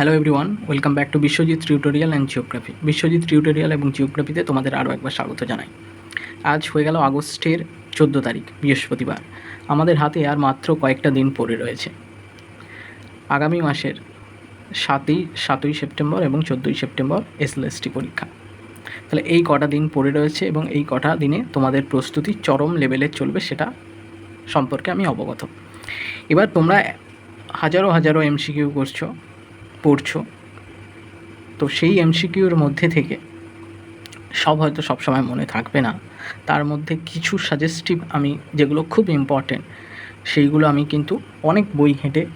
Hello everyone welcome back to Biswajit tutorial and geography Biswajit tutorial এবং জিওগ্রাফিতে তোমাদের আরও একবার স্বাগত জানাই। আজ হয়ে গেল আগস্টের চোদ্দ তারিখ, বৃহস্পতিবার। আমাদের হাতে আর মাত্র কয়েকটা দিন পড়ে রয়েছে। আগামী মাসের সাতই সাতই সেপ্টেম্বর এবং চোদ্দোই সেপ্টেম্বর এসএলএসটি পরীক্ষা। তাহলে এই কটা দিন পড়ে রয়েছে এবং এই কটা দিনে তোমাদের প্রস্তুতি চরম লেভেলে চলবে সেটা সম্পর্কে আমি অবগত। এবার তোমরা হাজারো হাজারো এমসিকিউ করছ। পড়ছো। তো সেই এমসিকিউর মধ্যে থেকে সব হয়তো সবসময় মনে থাকবে না। তার মধ্যে কিছু সাজেস্টিভ আমি যেগুলো খুব ইম্পর্টেন্ট সেইগুলো আমি কিন্তু অনেক বই হেঁটে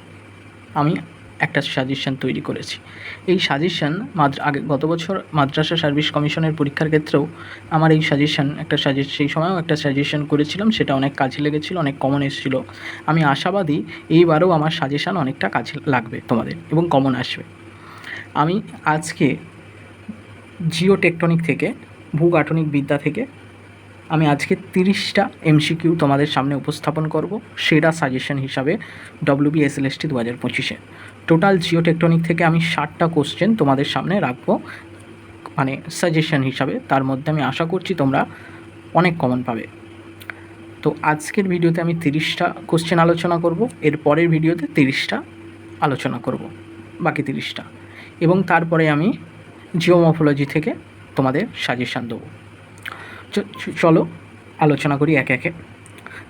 আমি একটা সাজেশান তৈরি করেছি। এই সাজেশান মাদ্রা, আগে গত বছর মাদ্রাসা সার্ভিস কমিশনের পরীক্ষার ক্ষেত্রেও আমার এই সাজেশান একটা সাজেশ সেই সময়ও একটা সাজেশন করেছিলাম, সেটা অনেক কাজে লেগেছিল, অনেক কমন এসেছিল। আমি আশাবাদী এইবারও আমার সাজেশান অনেকটা কাজে লাগবে তোমাদের এবং কমন আসবে। আমি আজকে জিও টেকটনিক থেকে, ভূগাঠনিক বিদ্যা থেকে, আমি আজকে তিরিশটা এমসিকিউ তোমাদের সামনে উপস্থাপন করব, সেরা সাজেশন হিসাবে ডব্লিউবি এসএলএসটি দু হাজার পঁচিশে। টোটাল জিও টেকটনিক থেকে আমি ষাটটা কোশ্চেন তোমাদের সামনে রাখব মানে সাজেশন হিসাবে। তার মধ্যে আমি আশা করছি তোমরা অনেক কমন পাবে। তো আজকের ভিডিওতে আমি তিরিশটা কোশ্চেন আলোচনা করব, এর পরের ভিডিওতে তিরিশটা আলোচনা করব, বাকি তিরিশটা। এবং তারপরে আমি জিওমফোলজি থেকে তোমাদের সাজেশান দেবো। চলো আলোচনা করি একে একে।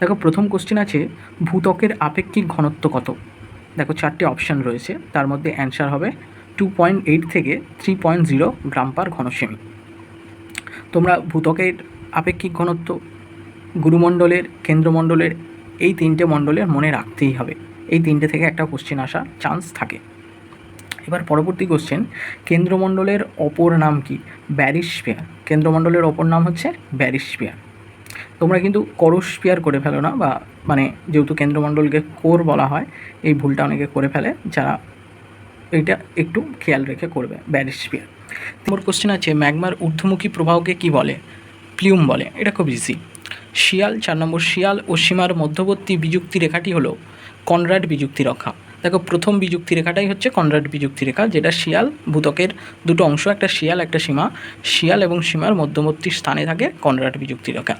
দেখো, প্রথম কোশ্চেন আছে, ভূত্বকের আপেক্ষিক ঘনত্ব কত? দেখো চারটে অপশান রয়েছে। তার মধ্যে অ্যান্সার হবে টু পয়েন্ট এইট থেকে three point zero gram per ঘনসেমি তোমরা ভূত্বকের আপেক্ষিক ঘনত্ব, গুরুমণ্ডলের, কেন্দ্রমণ্ডলের এই তিনটে মণ্ডলের মনে রাখতেই হবে। এই তিনটে থেকে একটা কোশ্চেন আসার চান্স থাকে। এবার পরবর্তী কোশ্চেন কেন্দ্রমণ্ডলের অপর নাম কি? ব্যারিস্পিয়ার কেন্দ্রমণ্ডলের অপর নাম হচ্ছে ব্যারিস্পিয়ার তোমরা কিন্তু করোস্পিয়ার করে ফেলো না বা মানে যেহেতু কেন্দ্রমণ্ডলকে কোর বলা হয়, এই ভুলটা অনেকে করে ফেলে যারা এইটা একটু খেয়াল রেখে করবে ব্যারিস্পিয়ার তোমার কোশ্চেন আছে, ম্যাগমার ঊর্ধ্বমুখী প্রবাহকে কি বলে? প্লিউম বলে, এটা খুব ইজি শিয়াল, চার নম্বর শিয়াল ও সীমার মধ্যবর্তী বিযুক্তি রেখাটি হলো কনরাড বিযুক্তি রেখা। দেখো, প্রথম বিযুক্তি রেখাটাই হচ্ছে কনরাড বিযুক্তি রেখা যেটা শিয়াল ভূতকের দুটো অংশ, একটা শিয়াল, একটা সীমা। শিয়াল এবং সীমার মধ্যবর্তী স্থানে থাকে কনরাড বিযুক্তি রেখা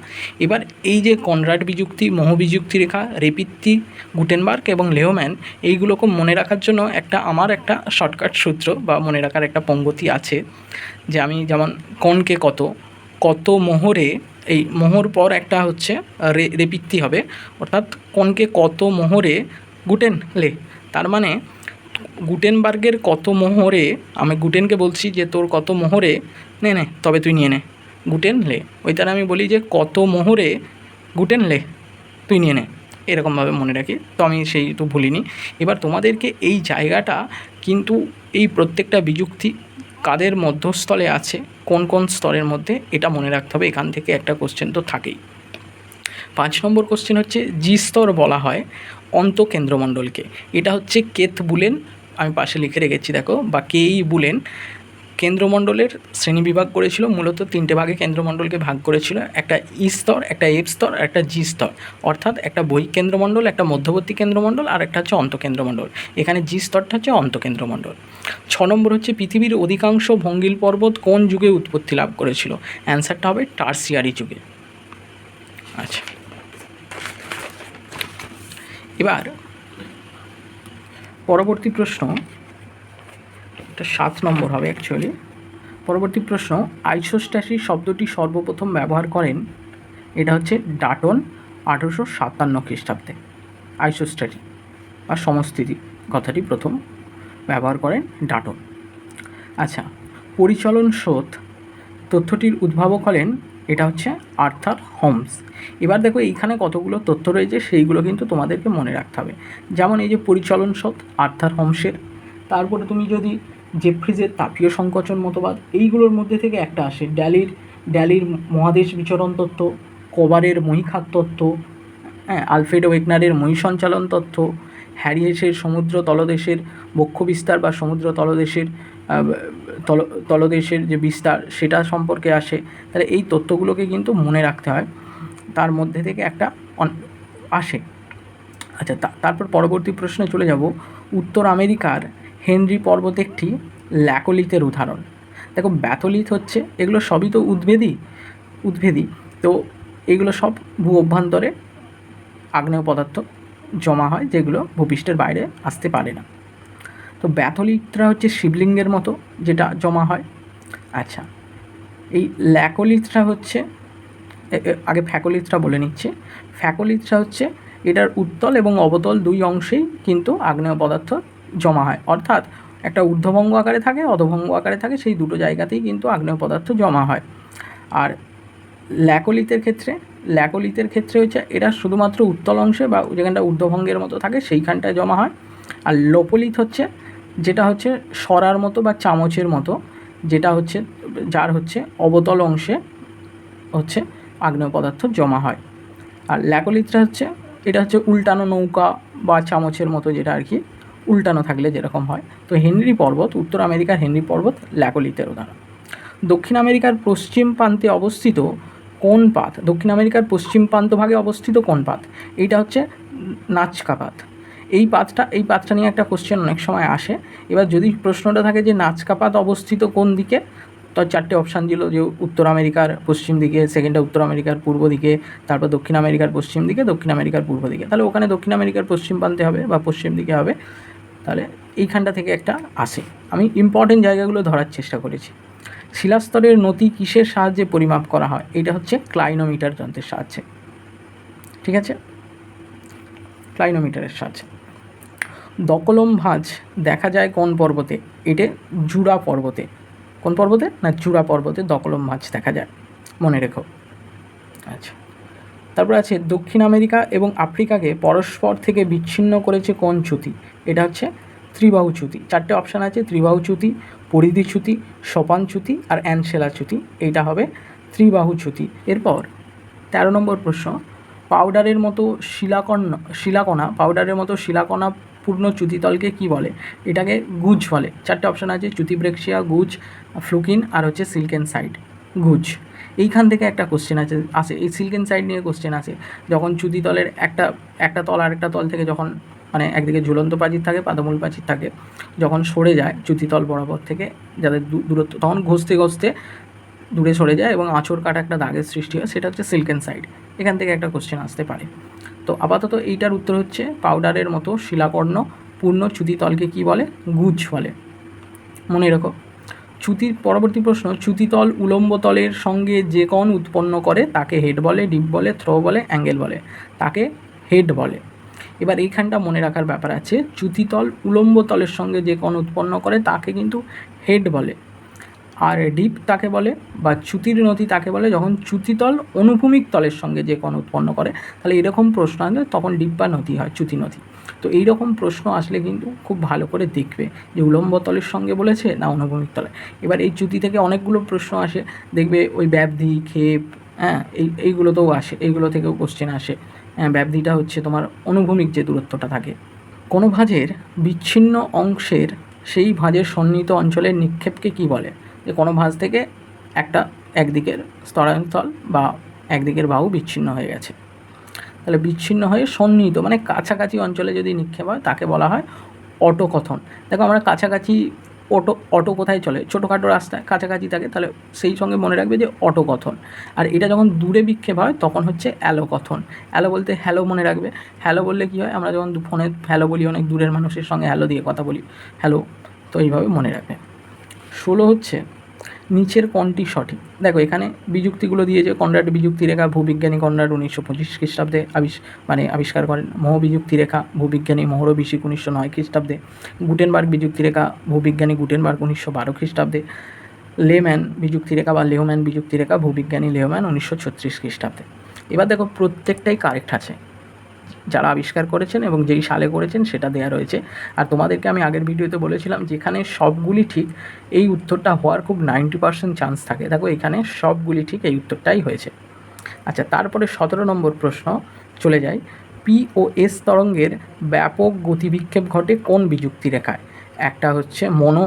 এবার এই যে কনরাড বিযুক্তি, মোহ বিযুক্তি রেখা রেপিত্তি, গুটেনবার্গ এবং লেহম্যান, এইগুলোকে মনে রাখার জন্য একটা আমার একটা শর্টকাট সূত্র বা মনে রাখার একটা পঙ্গতি আছে, যে আমি যেমন কনকে কত কত মোহরে, এই মোহর পর একটা হচ্ছে রেপিত্তি হবে, অর্থাৎ কনকে কত মোহরে গুটেন লে তার মানে গুটেনবার্গের কত মোহরে, আমি গুটেনকে বলছি যে তোর কত মোহরে, নে নে, তবে তুই নিয়ে নে, গুটেন লে। ওই আমি বলি যে কত মোহরে গুটেন লে, তুই নিয়ে নে। এরকমভাবে মনে রাখি, তো আমি সেই তো ভুলিনি। এবার তোমাদেরকে এই জায়গাটা কিন্তু এই প্রত্যেকটা বিযুক্তি কাদের মধ্যস্থলে আছে, কোন কোন স্তরের মধ্যে, এটা মনে রাখতে হবে, এখান থেকে একটা কোশ্চেন তো থাকেই। পাঁচ নম্বর কোশ্চেন হচ্ছে জি স্তর বলা হয় অন্তঃকেন্দ্রমণ্ডলকে। এটা হচ্ছে কেত বুলেন, আমি পাশে লিখে রেখেছি, দেখো, বা কেই বুলেন, কেন্দ্রমণ্ডলের শ্রেণীবিভাগ করেছিল, মূলত তিনটে ভাগে কেন্দ্রমণ্ডলকে ভাগ করেছিল, একটা ই স্তর, একটা এফ স্তর একটা জি স্তর। অর্থাৎ একটা বই কেন্দ্রমণ্ডল একটা মধ্যবর্তী কেন্দ্রমণ্ডল, আর একটা হচ্ছে অন্তঃকেন্দ্রমণ্ডল। এখানে জি স্তরটা হচ্ছে অন্তঃকেন্দ্রমণ্ডল। ছ নম্বর হচ্ছে, পৃথিবীর অধিকাংশ ভঙ্গিল পর্বত কোন যুগে উৎপত্তি লাভ করেছিল? অ্যান্সারটা হবে টার্সিয়ারি যুগে। আচ্ছা। এবার পরবর্তী প্রশ্ন, এটা সাত নম্বর হবে অ্যাকচুয়ালি পরবর্তী প্রশ্ন আইসোস্ট্যাসি শব্দটি সর্বপ্রথম ব্যবহার করেন, এটা হচ্ছে ডাটন আঠেরোশো সাতান্ন খ্রিস্টাব্দে। আইসোস্ট্যাটি বা সমস্থিতি কথাটি প্রথম ব্যবহার করেন ডাটন। আচ্ছা পরিচলন স্রোত তথ্যটির উদ্ভাবক হলেন, এটা হচ্ছে আর্থার হোমস। এবার দেখো এইখানে কতগুলো তথ্য রয়েছে, সেইগুলো কিন্তু তোমাদেরকে মনে রাখতে হবে। যেমন এই যে পরিচলন স্রোত আর্থার হোমসের, তারপরে তুমি যদি জেফ্রিজের তাপীয় সংকোচন মতবাদ, এইগুলোর মধ্যে থেকে একটা আসে, ড্যালির ড্যালির মহাদেশ বিচরণ তত্ত্ব, কোবারের মহিখাত তত্ত্ব হ্যাঁ আলফ্রেডো ওয়েগনারের মহি সঞ্চালন তত্ত্ব, হ্যারিয়েসের সমুদ্র তলদেশের বক্ষ বিস্তার বা সমুদ্র তলদেশের তল, তলদেশের যে বিস্তার, সেটা সম্পর্কে আসে। তাহলে এই তথ্যগুলোকে কিন্তু মনে রাখতে হয়। তার মধ্যে থেকে একটা আসে। আচ্ছা তারপর পরবর্তী প্রশ্নে চলে যাব। উত্তর আমেরিকার হেনরি পর্বত একটি ল্যাকোলিথের উদাহরণ। দেখো, ব্যাথলিথ হচ্ছে, এগুলো সবই তো উদ্ভেদী উদ্ভেদী। তো এগুলো সব ভূ অভ্যন্তরে আগ্নেয় পদার্থ জমা হয়, যেগুলো ভূপৃষ্ঠের বাইরে আসতে পারে না। তো ব্যাথলিথরা হচ্ছে শিবলিঙ্গের মতো, যেটা জমা হয়। আচ্ছা এই ল্যাকোলিথরা হচ্ছে আগে ফ্যাকোলিথরা বলে নিচ্ছে। ফ্যাকোলিথরা হচ্ছে, এটার উত্তল এবং অবতল দুই অংশেই কিন্তু আগ্নেয় পদার্থ জমা হয়। অর্থাৎ একটা ঊর্ধ্বভঙ্গ আকারে থাকে, অধভঙ্গ আকারে থাকে, সেই দুটো জায়গাতেই কিন্তু আগ্নেয় পদার্থ জমা হয়। আর ল্যাকোলিথের ক্ষেত্রে ল্যাকোলিথের ক্ষেত্রে হচ্ছে এটা শুধুমাত্র উত্তল অংশে বা যেখানটা ঊর্ধ্বভঙ্গের মতো থাকে, সেইখানটায় জমা হয়। আর লোপলিথ হচ্ছে যেটা হচ্ছে সরার মতো বা চামচের মতো, যেটা হচ্ছে, যার হচ্ছে অবতল অংশে হচ্ছে আগ্নেয় পদার্থ জমা হয়। আর ল্যাকোলিথটা হচ্ছে, এটা হচ্ছে উল্টানো নৌকা বা চামচের মতো যেটা আর কি, উল্টানো থাকলে যেরকম হয়। তো হেনরি পর্বত, উত্তর আমেরিকার হেনরি পর্বত ল্যাকোলিথের উদাহরণ দক্ষিণ আমেরিকার পশ্চিম প্রান্তে অবস্থিত কোন পাত? দক্ষিণ আমেরিকার পশ্চিম প্রান্ত ভাগে অবস্থিত কোন পাত? এইটা হচ্ছে নাচকা পাত। এই পাতটা এই পাতটা নিয়ে একটা কোশ্চেন অনেক সময় আসে। এবার যদি প্রশ্নটা থাকে যে নাচকাপাত অবস্থিত কোন দিকে, তো চারটে অপশান ছিল যে উত্তর আমেরিকার পশ্চিম দিকে সেকেন্ডটা উত্তর আমেরিকার পূর্ব দিকে, তারপর দক্ষিণ আমেরিকার পশ্চিম দিকে, দক্ষিণ আমেরিকার পূর্ব দিকে। তাহলে ওখানে দক্ষিণ আমেরিকার পশ্চিম প্রান্তে হবে বা পশ্চিম দিকে হবে। তাহলে এইখানটা থেকে একটা আসে। আমি ইম্পর্টেন্ট জায়গাগুলো ধরার চেষ্টা করেছি। শিলাস্তরের নতি কিসের সাহায্যে পরিমাপ করা হয়? এটা হচ্ছে ক্লাইনোমিটার যন্ত্রের সাহায্যে। ঠিক আছে? ক্লাইনোমিটারের সাহায্যে। দকলম ভাঁজ দেখা যায় কোন পর্বতে? এটা জুড়া পর্বতে। কোন পর্বতে? না, জুড়া পর্বতে দকলম ভাঁজ দেখা যায়। মনে রেখো। আচ্ছা। তারপর আছে দক্ষিণ আমেরিকা এবং আফ্রিকাকে পরস্পর থেকে বিচ্ছিন্ন করেছে কোন চ্যুতি? এটা হচ্ছে ত্রিবাহু চ্যুতি। চারটে অপশান আছে, ত্রিবাহু চ্যুতি, পরিধি চ্যুতি, সোপান চ্যুতি আর অ্যানসেলা চ্যুতি। এইটা হবে ত্রিবাহু চ্যুতি। এরপর তেরো নম্বর প্রশ্ন, পাউডারের মতো শিলাকণ শিলাকণা, পাউডারের মতো শিলাকণা পূর্ণ চ্যুতিতলকে কি বলে? এটাকে গুজ বলে। চারটে অপশান আছে চ্যুতিব্রেক্সিয়া গুজ, ফ্লুকিন আর হচ্ছে সিল্কেন সাইড, গুজ। এইখান থেকে একটা কোশ্চেন আছে আসে এই সিল্কেন সাইড নিয়ে কোশ্চেন আছে। যখন চ্যুতিতলের একটা একটা তল আর একটা তল থেকে যখন মানে একদিকে ঝুলন্ত প্রাচীর থাকে, পাদমূল প্রাচীর থাকে, যখন সরে যায় চ্যুতিতল বরাবর থেকে, যাদের দূরত্ব, তখন ঘষতে ঘষতে দূরে সরে যায় এবং আঁচড় কাটা একটা দাগের সৃষ্টি হয়, সেটা হচ্ছে সিল্কেন সাইড। এখান থেকে একটা কোশ্চেন আসতে পারে। তো আপাতত এইটার উত্তর হচ্ছে পাউডারের মতো শিলাকর্ণ, পূর্ণ চ্যুতিতলকে কি বলে? গুজ বলে। মনে রেখো। চ্যুতির পরবর্তী প্রশ্ন চ্যুতিতল উলম্ব তলের সঙ্গে যে কোণ উৎপন্ন করে তাকে হেড বলে ডিপ বলে থ্রো বলে অ্যাঙ্গেল বলে, তাকে হেড বলে। এবার এইখানটা মনে রাখার ব্যাপার আছে চ্যুতিতল উলম্ব তলের সঙ্গে যে কোণ উৎপন্ন করে তাকে কিন্তু হেড বলে। আর ডিপ তাকে বলে বা চ্যুতির নথি তাকে বলে যখন চ্যুতিতল অনুভূমিক তলের সঙ্গে যে কোণ উৎপন্ন করে, তাহলে এরকম প্রশ্ন আসলে তখন ডিপ বা নথি হয় চ্যুতি নথি। তো এই রকম প্রশ্ন আসলে কিন্তু খুব ভালো করে দেখবে যে উলম্ব তলের সঙ্গে বলেছে না অনুভূমিক তলে। এবার এই চ্যুতি থেকে অনেকগুলো প্রশ্ন আসে, দেখবে ওই ব্যাবধি ক্ষেপ হ্যাঁ এই, এইগুলোতেও আসে, এইগুলো থেকেও কোশ্চেন আসে। হ্যাঁ ব্যাবধিটা হচ্ছে তোমার অনুভূমিক যে দূরত্বটা থাকে। কোনো ভাঁজের বিচ্ছিন্ন অংশের সেই ভাঁজের সন্নিহিত অঞ্চলের নিক্ষেপকে কি বলে? যে কোনো ভাঁজ থেকে একটা একদিকের স্তরাঞ্চল বা একদিকের বাহু বিচ্ছিন্ন হয়ে গেছে। তাহলে বিচ্ছিন্ন হয়ে সন্নিহিত মানে কাছাকাছি অঞ্চলে যদি নিক্ষেপ হয়, তাকে বলা হয় অটোকথন। দেখো আমরা কাছাকাছি অটো অটো কোথায় চলে? ছোটোখাটো রাস্তায় কাছাকাছি থাকে, তাহলে সেই সঙ্গে মনে রাখবে যে অটোকথন। আর এটা যখন দূরে বিক্ষেপ হয়, তখন হচ্ছে অ্যালোকথন। অ্যালো বলতে হ্যালো মনে রাখবে। হ্যালো বললে কী হয়? আমরা যখন ফোনে হ্যালো বলি, অনেক দূরের মানুষের সঙ্গে হ্যালো দিয়ে কথা বলি। হ্যালো, তো এইভাবে মনে রাখবে। ষোলো হচ্ছে নিচের কোনটি সঠিক? দেখো, এখানে বিযুক্তিগুলো দিয়েছে কনরাড বিযুক্তি রেখা ভূবিজ্ঞানী কনরাড উনিশশো পঁচিশ খ্রিস্টাব্দে আবিষ মানে আবিষ্কার করেন। মোহ বিযুক্তি রেখা ভূবিজ্ঞানী মোহরবিষিক উনিশশো নয় খ্রিস্টাব্দে। গুটেনবার্গ বিযুক্তি রেখা ভূবিজ্ঞানী গুটেনবার্গ উনিশশো বারো খ্রিস্টাব্দে। লেম্যান বিযুক্তি রেখা বা লেহম্যান বিযুক্তি রেখা ভূবিজ্ঞানী লেহম্যান উনিশশো ছত্রিশ খ্রিস্টাব্দে। এবার দেখো, প্রত্যেকটাই কারেক্ট আছে। যারা আবিষ্কার করেছেন এবং যেই সালে করেছেন সেটা দেয়া রয়েছে। আর তোমাদেরকে আমি আগের ভিডিওতে বলেছিলাম যেখানে সবগুলি ঠিক এই উত্তরটা হওয়ার খুব নাইনটি পার্সেন্ট চান্স থাকে। দেখো, এখানে সবগুলি ঠিক এই উত্তরটাই হয়েছে। আচ্ছা তারপরে সতেরো নম্বর প্রশ্ন চলে যায় পি ও এস তরঙ্গের ব্যাপক গতিবিক্ষেপ ঘটে কোন বিযুক্তি রেখায়? একটা হচ্ছে মনো,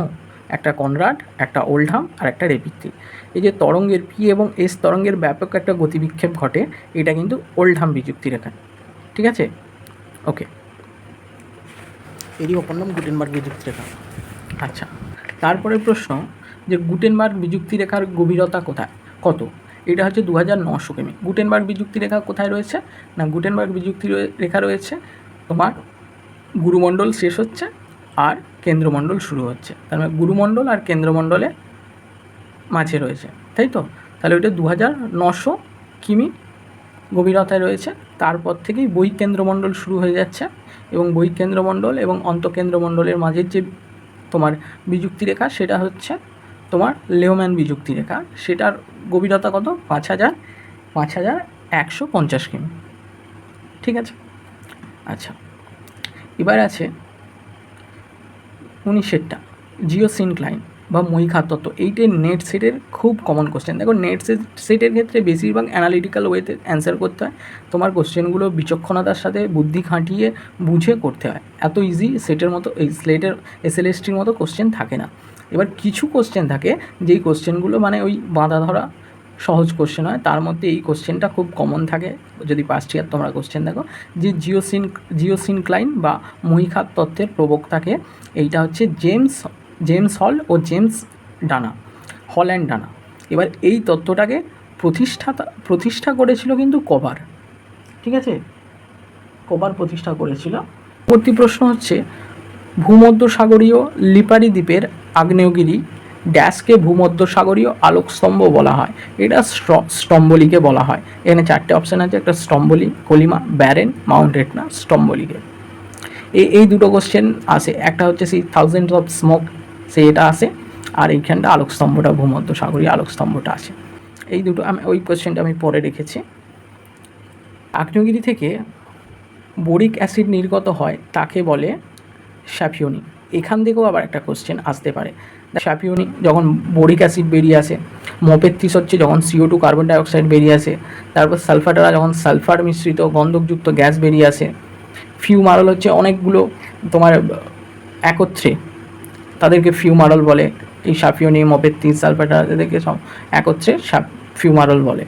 একটা কনরাড, একটা ওল্ডহাম, আর একটা রেপিত্তি এই যে তরঙ্গের পি এবং এস তরঙ্গের ব্যাপক একটা গতিবিক্ষেপ ঘটে, এটা কিন্তু ওল্ডহাম বিযুক্তি রেখা। ঠিক আছে? ওকে এরই অপর নাম গুটেনবার্গ বিযুক্তি রেখা। আচ্ছা। তারপরে প্রশ্ন যে গুটেনবার্গ বিযুক্তি রেখার গভীরতা কোথায়? কত? এটা হচ্ছে দু হাজার নশো কিমি। গুটেনবার্গ বিযুক্তি রেখা কোথায় রয়েছে? না গুটেনবার্গ বিযুক্তি রেখা রয়েছে তোমার গুরুমণ্ডল শেষ হচ্ছে আর কেন্দ্রমণ্ডল শুরু হচ্ছে। তার মানে গুরুমণ্ডল আর কেন্দ্রমণ্ডলে মাঝে রয়েছে। তাই তো? তাহলে ওইটা দু হাজার নশো কিমি গভীরতায় রয়েছে। তারপর থেকেই বই কেন্দ্রমণ্ডল শুরু হয়ে যাচ্ছে এবং বই কেন্দ্রমণ্ডল এবং অন্তঃকেন্দ্রমণ্ডলের মাঝের যে তোমার বিযুক্তি রেখা সেটা হচ্ছে তোমার লেওম্যান বিযুক্তি রেখা সেটার গভীরতা কত? পাঁচ হাজার পাঁচ হাজার একশো পঞ্চাশ কিমি। ঠিক আছে? আচ্ছা। এবার আছে উনিশেরটা, জিও সিনক্লাইন। বা মহিখাত তত্ত্ব এইটার নেট সেটের খুব কমন কোশ্চেন দেখো নেট সেটের ক্ষেত্রে বেশিরভাগ অ্যানালিটিক্যাল ওয়েতে অ্যান্সার করতে হয় তোমার কোশ্চেনগুলো বিচক্ষণতার সাথে বুদ্ধি খাটিয়ে বুঝে করতে হয় এত ইজি সেটের মতো এই স্লেটের এসএলএসটির মতো কোশ্চেন থাকে না এবার কিছু কোশ্চেন থাকে যেই কোশ্চেনগুলো মানে ওই বাঁধা ধরা সহজ কোশ্চেন হয় তার মধ্যে এই কোশ্চেনটা খুব কমন থাকে যদি পাঁচটি আর তোমরা কোশ্চেন দেখো যে জিওসিন জিওসিনক্লাইন বা মহিখাত তত্ত্বের প্রবক্তাকে এইটা হচ্ছে জেমস জেমস হল ও জেমস ডানা হল অ্যান্ড ডানা। এবার এই তত্ত্বটাকে প্রতিষ্ঠাতা প্রতিষ্ঠা করেছিল কিন্তু কবার। ঠিক আছে? কবার প্রতিষ্ঠা করেছিল। পরবর্তী প্রশ্ন হচ্ছে, ভূমধ্যসাগরীয় লিপারি দ্বীপের আগ্নেয়গিরি ড্যাশকে ভূমধ্যসাগরীয় আলোকস্তম্ভ বলা হয়। এটা স্তম্ভলিকে বলা হয়। এখানে চারটে অপশান আছে, একটা স্তম্ভলি কলিমা, ব্যারেন, মাউন্ট রেটনা স্তম্ভলিকে এই এই দুটো কোশ্চেন আছে একটা হচ্ছে সেই থাউজেন্ড অফ স্মোক সে এটা আসে আর এইখানটা আলোকস্তম্ভটা ভূমধ্যসাগরীয় আলোকস্তম্ভটা আছে। এই দুটো আমি, ওই কোয়েশ্চেনটা আমি পরে রেখেছি। আগ্নেয়গিরি থেকে বোরিক অ্যাসিড নির্গত হয় তাকে বলে স্যাফিওনি এখান থেকেও আবার একটা কোশ্চেন আসতে পারে। স্যাফিওনি যখন বোরিক অ্যাসিড বেরিয়ে আসে মপেত্রিস হচ্ছে যখন সিও টু কার্বন ডাইঅক্সাইড বেরিয়ে আসে, তারপর সালফাটারা যখন সালফার মিশ্রিত গন্ধকযুক্ত গ্যাস বেরিয়ে আসে ফিউমারল হচ্ছে অনেকগুলো তোমার একত্রে। তাদেরকে ফিউমারল বলে। এই সাফিওনি মপেত্রিস সালফাটারা এদেরকে সব একত্রে ফিউমারল বলে,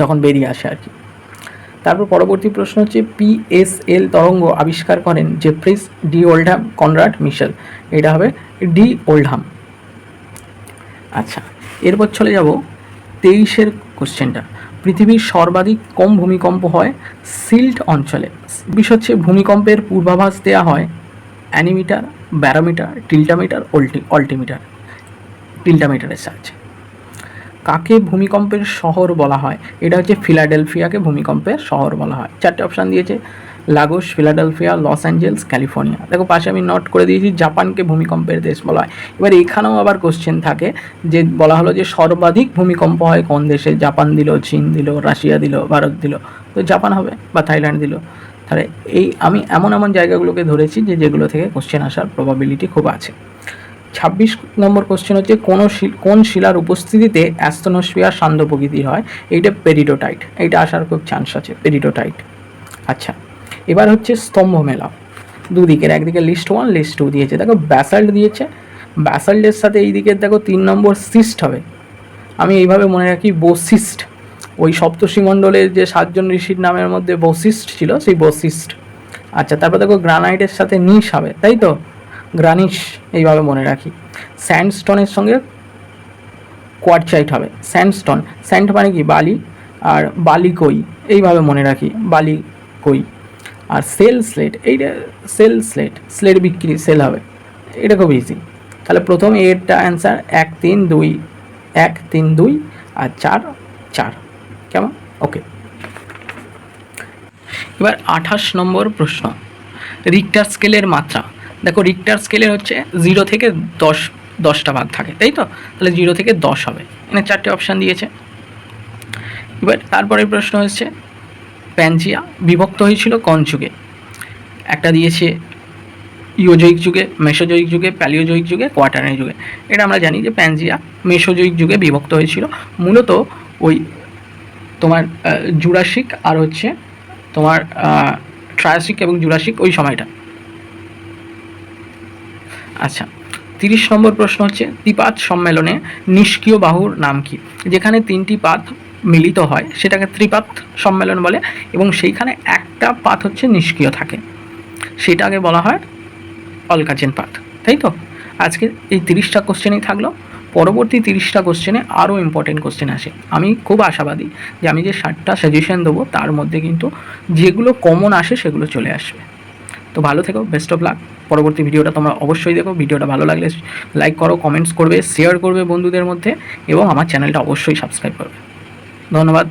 যখন বেরিয়ে আসে আর কি। তারপর পরবর্তী প্রশ্ন হচ্ছে পিএসএল তরঙ্গ আবিষ্কার করেন Jeffreys D Oldham, Conrad Mitchell. এটা হবে ডি ওল্ডহাম। আচ্ছা এরপর চলে যাব তেইশের কোশ্চেনটা। পৃথিবীর সর্বাধিক কম ভূমিকম্প হয় সিল্ট অঞ্চলে। বিষয় হচ্ছে, ভূমিকম্পের পূর্বাভাস দেওয়া হয় অ্যানিমিটার ব্যারোমিটার, টিল্টামিটার, অল্টি, অল্টিমিটার, টিল্টামিটারের সাহায্যে। কাকে ভূমিকম্পের শহর বলা হয়? এটা হচ্ছে ফিলাডেলফিয়াকে ভূমিকম্পের শহর বলা হয়। চারটে অপশান দিয়েছে, Lagos, Philadelphia, Los Angeles, California. দেখো, পাশে আমি নোট করে দিয়েছি, জাপানকে ভূমিকম্পের দেশ বলা হয়। এবার এখানেও আবার কোশ্চেন থাকে, যে বলা হলো যে সর্বাধিক ভূমিকম্প হয় কোন দেশে? জাপান দিল, চীন দিল, রাশিয়া দিল, ভারত দিল। তো জাপান হবে বা থাইল্যান্ড দিল। তাহলে এই আমি এমন এমন জায়গাগুলোকে ধরেছি যে যেগুলো থেকে কোশ্চেন আসার প্রবাবিলিটি খুব আছে। ছাব্বিশ নম্বর কোশ্চেন হচ্ছে, কোন কোন শিলার উপস্থিতিতে অ্যাস্তনোস্ফিয়ার সান্ধ্য প্রকৃতির হয়? এইটা পেরিডোটাইট এইটা আসার খুব চান্স আছে পেরিডোটাইট আচ্ছা এবার হচ্ছে স্তম্ভ মেলা। দুদিকের, একদিকে লিস্ট ওয়ান লিস্ট টু দিয়েছে। দেখো ব্যাসাল্ট দিয়েছে। ব্যাসাল্টের সাথে এই দিকের দেখো তিন নম্বর সিস্ট হবে। আমি এইভাবে মনে রাখি বশিষ্ঠ ওই সপ্তর্ষিমণ্ডলের যে সাতজন ঋষির নামের মধ্যে বশিষ্ঠ ছিল, সেই বশিষ্ঠ। আচ্ছা তারপর দেখো গ্রানাইটের সাথে নিশ হবে, তাই তো? গ্রানিশ, এইভাবে মনে রাখি। স্যান্ডস্টোনের সঙ্গে কোয়ারচাইট হবে। স্যান্ডস্টোন, স্যান্ড মানে কি? বালি আর বালি কই এইভাবে মনে রাখি বালি কই আর সেল স্লেট, এইটা সেল স্লেট স্লেট বিক্রি, সেল হবে। এটা খুব ইজি তাহলে প্রথম এরটা অ্যান্সার এক, তিন, দুই, এক, তিন, দুই, আর চার চার। কেমন? ওকে এবার আঠাশ নম্বর প্রশ্ন। রিক্টার স্কেলের মাত্রা। দেখো রিক্টার স্কেলের হচ্ছে জিরো থেকে দশ, দশটা ভাগ থাকে, তাই তো? তাহলে জিরো থেকে দশ হবে। এখানে চারটে অপশান দিয়েছে। এবার তারপরে প্রশ্ন হচ্ছে প্যানজিয়া বিভক্ত হয়েছিল কোন যুগে? একটা দিয়েছে ইওজৈক যুগে মেসোজৈক যুগে প্যালিওজৈক যুগে কোয়াটারনি যুগে। এটা আমরা জানি যে প্যানজিয়া মেসোজৈক যুগে বিভক্ত হয়েছিল। মূলত ওই তোমার জুরাসিক আর হচ্ছে তোমার ট্রায়াসিক এবং জুরাসিক ওই সময়টা। আচ্ছা তিরিশ নম্বর প্রশ্ন হচ্ছে ত্রিপাত সম্মেলনে নিষ্ক্রিয় বাহুর নাম কি? যেখানে তিনটি পাত মিলিত হয়, সেটাকে ত্রিপাত সম্মেলন বলে এবং সেইখানে একটা পাত হচ্ছে নিষ্ক্রিয় থাকে। সেটাকে বলা হয় অলকাচেন পাত। তাই তো? আজকে এই তিরিশটা কোশ্চেনেই থাকল। পরবর্তী তিরিশটা কোশ্চেনে আরও ইম্পর্টেন্ট কোশ্চেন আসে। আমি খুব আশাবাদী যে আমি যে ষাটটা সাজেশন দেবো, তার মধ্যে কিন্তু যেগুলো কমন আসে সেগুলো চলে আসবে। তো ভালো থেকো বেস্ট অফ লাক পরবর্তী ভিডিওটা তোমরা অবশ্যই দেখো। ভিডিওটা ভালো লাগলে লাইক করো কমেন্টস করবে শেয়ার করবে বন্ধুদের মধ্যে এবং আমার চ্যানেলটা অবশ্যই সাবস্ক্রাইব করবে। ধন্যবাদ।